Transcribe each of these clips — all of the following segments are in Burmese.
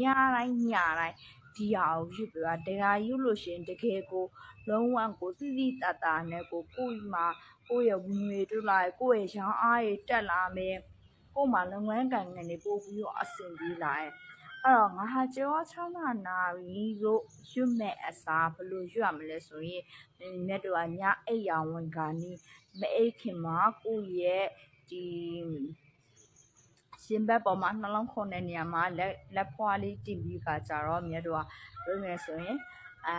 ညတိုင်းညတိုင်းဒီဟာကိုယူပြပါတကယ်ယူလို့ရှရင်တကယ်ကိုလုံးဝကိုတိတိတတ်တာနဲ့ကိုကိုယ့်မှာကိုယ့်ရဲ့ဝင်ငွေတို့လာကိုယ့်ရဲ့ရောင်းအားတွေတက်လာမယ်ကို့မှာလုပ်ငန်းကံငန်းတွေပို့ပြီးတော့အဆင်ပြေလာရဲ့အဲ့တော့ငါဟာကြောချမ်းသာနာပြီလို့ရွတ်မဲ့အစားဘယ်လိုရွတ်ရမလဲဆိုရင်မြတ်တော်ကညအိပ်ရောင်ဝင်ကနီးမအိပ်ခင်မှာကိုယ့်ရဲ့ဒီ ရှင်ဘက်ပေါ်မှာနှလုံးခုန်တဲ့နေရာမှာလက်လက်ဖွားလေးတင်ပြီးခါကြတော့မြတ်တော်ကပြောမယ်ဆိုရင်အာ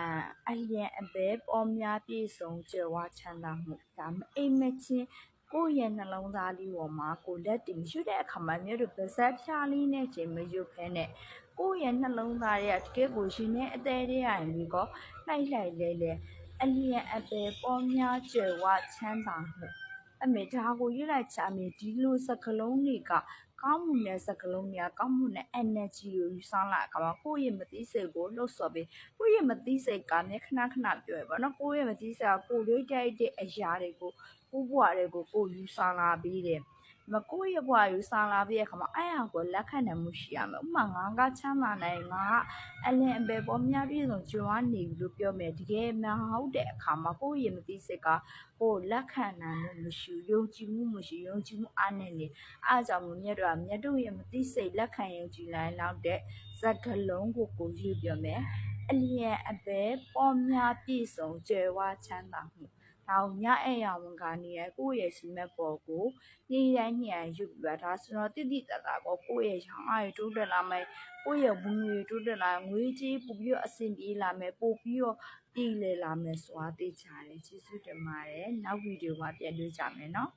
အလျံအဘဲပေါ်များပြည့်စုံကြွယ်ဝချမ်းသာမှုဒါမအိမ်မချင်းကိုယ့်ရဲ့နှလုံးသားလေးပေါ်မှာကိုလက်တင်ရွတ်တဲ့အခါမှာမြတ်တို့ပါဇက်ဖြားလေးနဲ့ချိန်မရွတ်ဖဲနဲ့ကိုယ့်ရဲ့နှလုံးသားရဲ့တကယ်ကိုရှင်နဲ့အသေးသေးရရင်ဒီကောလိုက်လိုက်လဲလဲအလျံအဘဲပေါ်များကြွယ်ဝချမ်းသာမှုအမေဒါကိုရွတ်လိုက်ချာမေဒီလိုစကလုံးတွေက ကောင်းမှုနဲ့စကလုံးတွေကကောင်းမှုနဲ့ energy ကိုယူဆောင်လာအခါမှာကိုယ့်ရဲ့မသိစိတ်ကိုလှုပ်ဆော်ပြီးကိုယ့်ရဲ့မသိစိတ်ကမျက်ခဏခဏပြောရပါတော့ကိုယ့်ရဲ့မသိစိတ်ကကိုယ်လေးတိုက်တဲ့အရာတွေကိုကိုယ့်ဘဝတွေကိုကိုယ်ယူဆောင်လာပြီးတယ် မကိုယ့်ရဲ့ဘဝယူဆောင်လာပြီးတဲ့အခါမှာအဲ့ဟာကိုလက်ခံနိုင်မှုရှိရမယ်ဥပမာငါကချမ်းသာနိုင်ငါကအလင်အပယ်ပေါ်များပြည့်စုံကြွားနေပြီလို့ပြောမယ်တကယ်မဟုတ်တဲ့အခါမှာကိုယ့်ရဲ့မသိစိတ်ကကိုယ်လက်ခံနိုင်မှုမရှိယုံကြည်မှုမရှိယုံကြည်မှုအားနဲ့နေအားကြောင့်မမြတ်တော့မြတ်တို့ရဲ့မသိစိတ်လက်ခံယုံကြည်နိုင်လောက်တဲ့ဇက်ကလုံးကိုကိုယူပြောမယ်အလျံအပယ်ပေါ်များပြည့်စုံကြွယ်ဝချမ်းသာမှု ဒါကိုညအဲ့ရဝန်ကနေရကိုယ့်ရဲ့ရှိမဲ့ပေါ်ကိုညှိတိုင်းညှိတိုင်းယူပြတာဆိုတော့တိတိတတ်တာပေါ့ကိုယ့်ရဲ့ရောင်းအားတွေတိုးတက်လာမယ်ကိုယ့်ရဲ့ဝင်ငွေတိုးတက်လာငွေကြေးပို့ပြီးတော့အဆင်ပြေလာမယ်ပို့ပြီးတော့ပြည်လည်လာမယ်ဆိုတာသိကြတယ်ကျေးဇူးတင်ပါတယ်နောက်ဗီဒီယိုမှာပြန်တွေ့ကြမယ်နော်